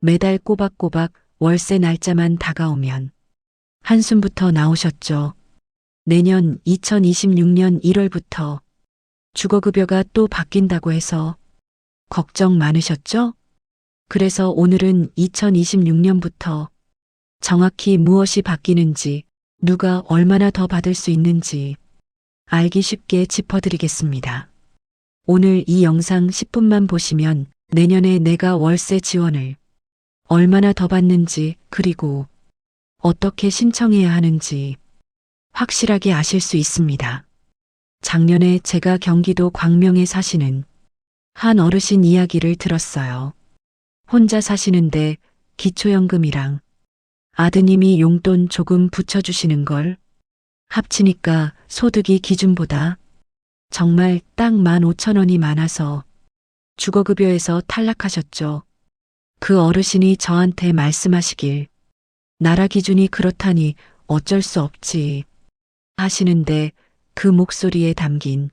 매달 꼬박꼬박 월세 날짜만 다가오면 한숨부터 나오셨죠. 내년 2026년 1월부터 주거급여가 또 바뀐다고 해서 걱정 많으셨죠? 그래서 오늘은 2026년부터 정확히 무엇이 바뀌는지, 누가 얼마나 더 받을 수 있는지 알기 쉽게 짚어드리겠습니다. 오늘 이 영상 10분만 보시면 내년에 내가 월세 지원을 얼마나 더 받는지 그리고 어떻게 신청해야 하는지 확실하게 아실 수 있습니다. 작년에 제가 경기도 광명에 사시는 한 어르신 이야기를 들었어요. 혼자 사시는데 기초연금이랑 아드님이 용돈 조금 붙여주시는 걸 합치니까 소득이 기준보다 정말 딱 15,000원이 많아서 주거급여에서 탈락하셨죠. 그 어르신이 저한테 말씀하시길 나라 기준이 그렇다니 어쩔 수 없지 하시는데 그 목소리에 담긴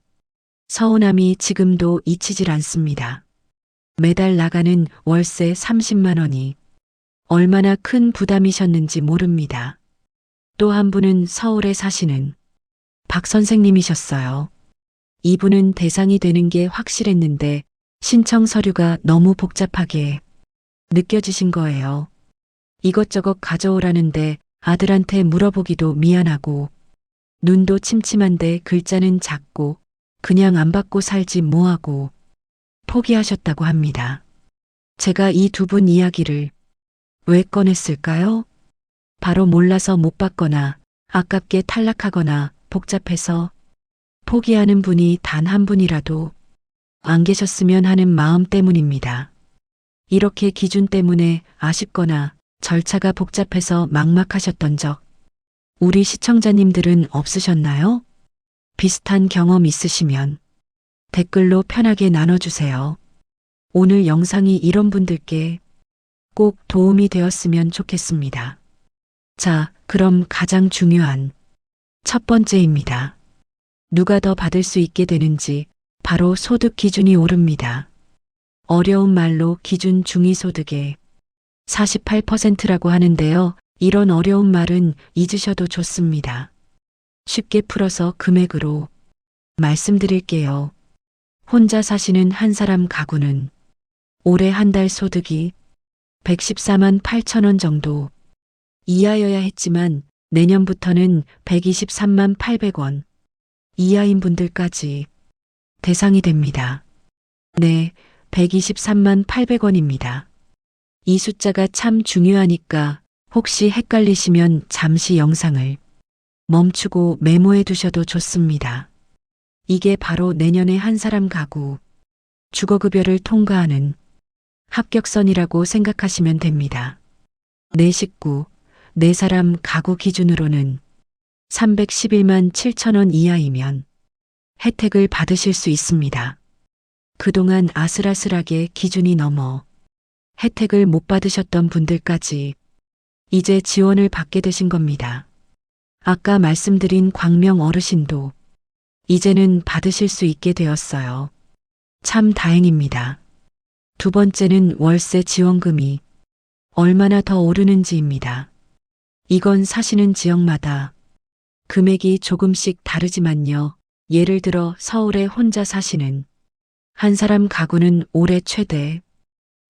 서운함이 지금도 잊히질 않습니다. 매달 나가는 월세 30만 원이 얼마나 큰 부담이셨는지 모릅니다. 또 한 분은 서울에 사시는 박 선생님이셨어요. 이분은 대상이 되는 게 확실했는데 신청 서류가 너무 복잡하게 느껴지신 거예요. 이것저것 가져오라는데 아들한테 물어보기도 미안하고 눈도 침침한데 글자는 작고 그냥 안 받고 살지 뭐하고 포기하셨다고 합니다. 제가 이 두 분 이야기를 왜 꺼냈을까요? 바로 몰라서 못 받거나 아깝게 탈락하거나 복잡해서 포기하는 분이 단 한 분이라도 안 계셨으면 하는 마음 때문입니다. 이렇게 기준 때문에 아쉽거나 절차가 복잡해서 막막하셨던 적 우리 시청자님들은 없으셨나요? 비슷한 경험 있으시면 댓글로 편하게 나눠주세요. 오늘 영상이 이런 분들께 꼭 도움이 되었으면 좋겠습니다. 자, 그럼 가장 중요한 첫 번째입니다. 누가 더 받을 수 있게 되는지 바로 소득 기준이 오릅니다. 어려운 말로 기준 중위소득의 48%라고 하는데요. 이런 어려운 말은 잊으셔도 좋습니다. 쉽게 풀어서 금액으로 말씀드릴게요. 혼자 사시는 한 사람 가구는 올해 한 달 소득이 114만 8천 원 정도 이하여야 했지만 내년부터는 123만 800원 이하인 분들까지 대상이 됩니다. 네, 123만 800원입니다. 이 숫자가 참 중요하니까 혹시 헷갈리시면 잠시 영상을 멈추고 메모해 두셔도 좋습니다. 이게 바로 내년에 한 사람 가구 주거급여를 통과하는 합격선이라고 생각하시면 됩니다. 내 식구, 네 사람 가구 기준으로는 311만 7천 원 이하이면 혜택을 받으실 수 있습니다. 그동안 아슬아슬하게 기준이 넘어 혜택을 못 받으셨던 분들까지 이제 지원을 받게 되신 겁니다. 아까 말씀드린 광명 어르신도 이제는 받으실 수 있게 되었어요. 참 다행입니다. 두 번째는 월세 지원금이 얼마나 더 오르는지입니다. 이건 사시는 지역마다 금액이 조금씩 다르지만요. 예를 들어 서울에 혼자 사시는 한 사람 가구는 올해 최대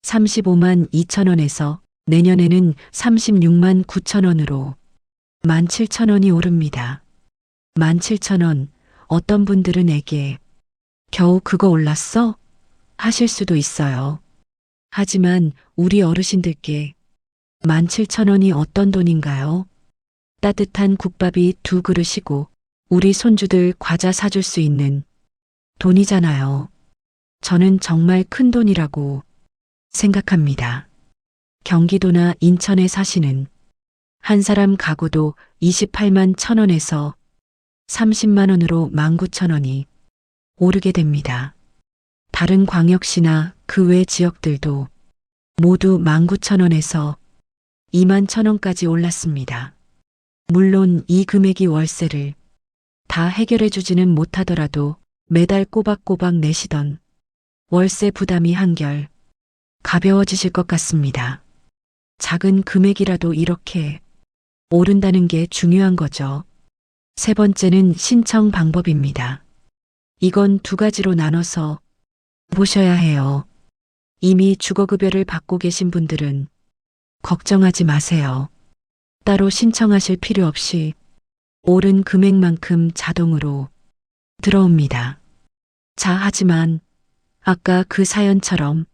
35만 2천 원에서 내년에는 36만 9천 원으로 1만 7천 원이 오릅니다. 1만 7천 원 어떤 분들은 에게 겨우 그거 올랐어? 하실 수도 있어요. 하지만 우리 어르신들께 1만 7천 원이 어떤 돈인가요? 따뜻한 국밥이 두 그릇이고 우리 손주들 과자 사줄 수 있는 돈이잖아요. 저는 정말 큰 돈이라고 생각합니다. 경기도나 인천에 사시는 한 사람 가구도 28만 천 원에서 30만 원으로 19천 원이 오르게 됩니다. 다른 광역시나 그 외 지역들도 모두 19천 원에서 2만 천 원까지 올랐습니다. 물론 이 금액이 월세를 다 해결해 주지는 못하더라도 매달 꼬박꼬박 내시던 월세 부담이 한결 가벼워지실 것 같습니다. 작은 금액이라도 이렇게 오른다는 게 중요한 거죠. 세 번째는 신청 방법입니다. 이건 두 가지로 나눠서 보셔야 해요. 이미 주거급여를 받고 계신 분들은 걱정하지 마세요. 따로 신청하실 필요 없이 오른 금액만큼 자동으로 들어옵니다. 자, 하지만 아까 그 사연처럼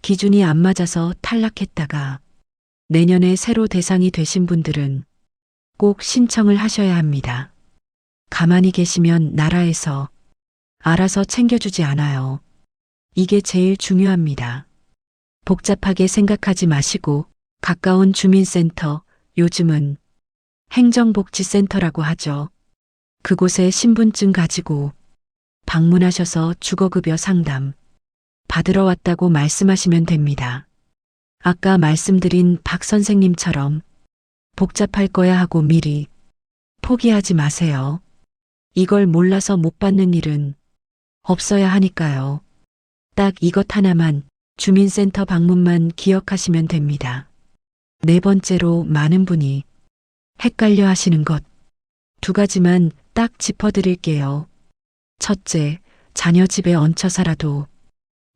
기준이 안 맞아서 탈락했다가 내년에 새로 대상이 되신 분들은 꼭 신청을 하셔야 합니다. 가만히 계시면 나라에서 알아서 챙겨주지 않아요. 이게 제일 중요합니다. 복잡하게 생각하지 마시고 가까운 주민센터, 요즘은 행정복지센터라고 하죠. 그곳에 신분증 가지고 방문하셔서 주거급여 상담 받으러 왔다고 말씀하시면 됩니다. 아까 말씀드린 박 선생님처럼 복잡할 거야 하고 미리 포기하지 마세요. 이걸 몰라서 못 받는 일은 없어야 하니까요. 딱 이것 하나만 주민센터 방문만 기억하시면 됩니다. 네 번째로 많은 분이 헷갈려 하시는 것. 두 가지만 딱 짚어드릴게요. 첫째, 자녀 집에 얹혀 살아도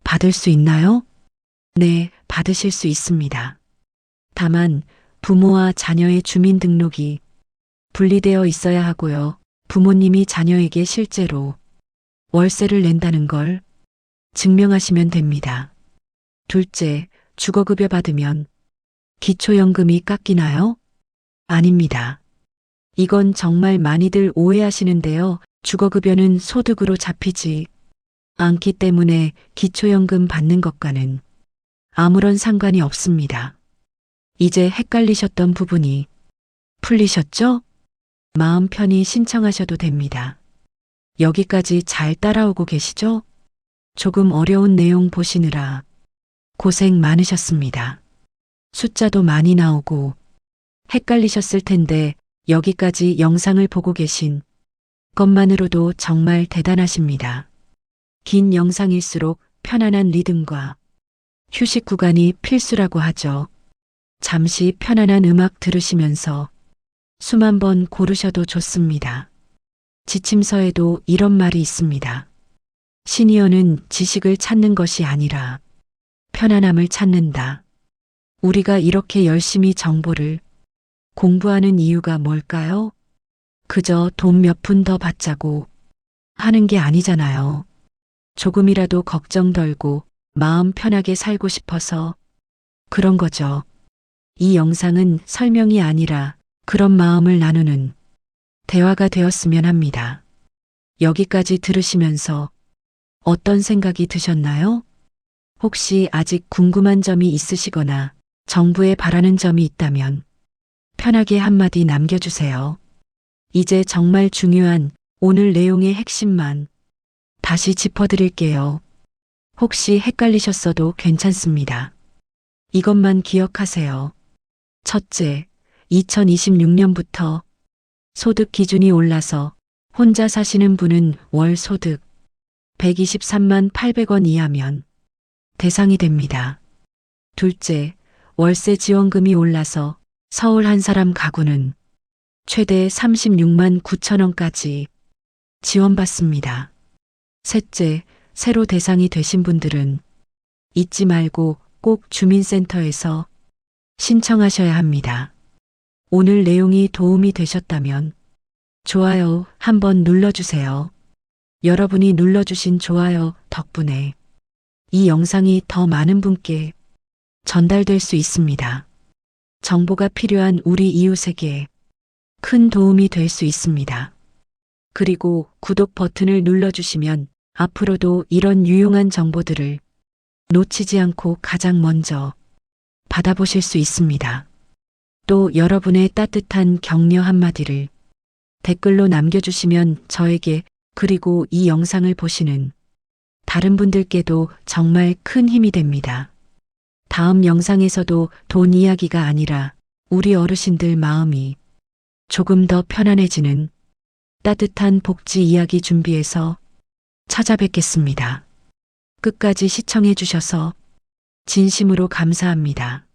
받을 수 있나요? 네, 받으실 수 있습니다. 다만 부모와 자녀의 주민등록이 분리되어 있어야 하고요. 부모님이 자녀에게 실제로 월세를 낸다는 걸 증명하시면 됩니다. 둘째, 주거급여 받으면 기초연금이 깎이나요? 아닙니다. 이건 정말 많이들 오해하시는데요. 주거급여는 소득으로 잡히지 않기 때문에 기초연금 받는 것과는 아무런 상관이 없습니다. 이제 헷갈리셨던 부분이 풀리셨죠? 마음 편히 신청하셔도 됩니다. 여기까지 잘 따라오고 계시죠? 조금 어려운 내용 보시느라 고생 많으셨습니다. 숫자도 많이 나오고 헷갈리셨을 텐데 여기까지 영상을 보고 계신 것만으로도 정말 대단하십니다. 긴 영상일수록 편안한 리듬과 휴식 구간이 필수라고 하죠. 잠시 편안한 음악 들으시면서 숨한번 고르셔도 좋습니다. 지침서에도 이런 말이 있습니다. 시니어는 지식을 찾는 것이 아니라 편안함을 찾는다. 우리가 이렇게 열심히 정보를 공부하는 이유가 뭘까요? 그저 돈 몇 푼 더 받자고 하는 게 아니잖아요. 조금이라도 걱정 덜고 마음 편하게 살고 싶어서 그런 거죠. 이 영상은 설명이 아니라 그런 마음을 나누는 대화가 되었으면 합니다. 여기까지 들으시면서 어떤 생각이 드셨나요? 혹시 아직 궁금한 점이 있으시거나 정부에 바라는 점이 있다면 편하게 한마디 남겨주세요. 이제 정말 중요한 오늘 내용의 핵심만 다시 짚어드릴게요. 혹시 헷갈리셨어도 괜찮습니다. 이것만 기억하세요. 첫째, 2026년부터 소득 기준이 올라서 혼자 사시는 분은 월 소득 123만 800원 이하면 대상이 됩니다. 둘째, 월세 지원금이 올라서 서울 한 사람 가구는 최대 36만 9천 원까지 지원받습니다. 셋째, 새로 대상이 되신 분들은 잊지 말고 꼭 주민센터에서 신청하셔야 합니다. 오늘 내용이 도움이 되셨다면 좋아요 한번 눌러주세요. 여러분이 눌러주신 좋아요 덕분에 이 영상이 더 많은 분께 전달될 수 있습니다. 정보가 필요한 우리 이웃에게 큰 도움이 될 수 있습니다. 그리고 구독 버튼을 눌러주시면 앞으로도 이런 유용한 정보들을 놓치지 않고 가장 먼저 받아보실 수 있습니다. 또 여러분의 따뜻한 격려 한마디를 댓글로 남겨주시면 저에게 그리고 이 영상을 보시는 다른 분들께도 정말 큰 힘이 됩니다. 다음 영상에서도 돈 이야기가 아니라 우리 어르신들 마음이 조금 더 편안해지는 따뜻한 복지 이야기 준비해서 찾아뵙겠습니다. 끝까지 시청해 주셔서 진심으로 감사합니다.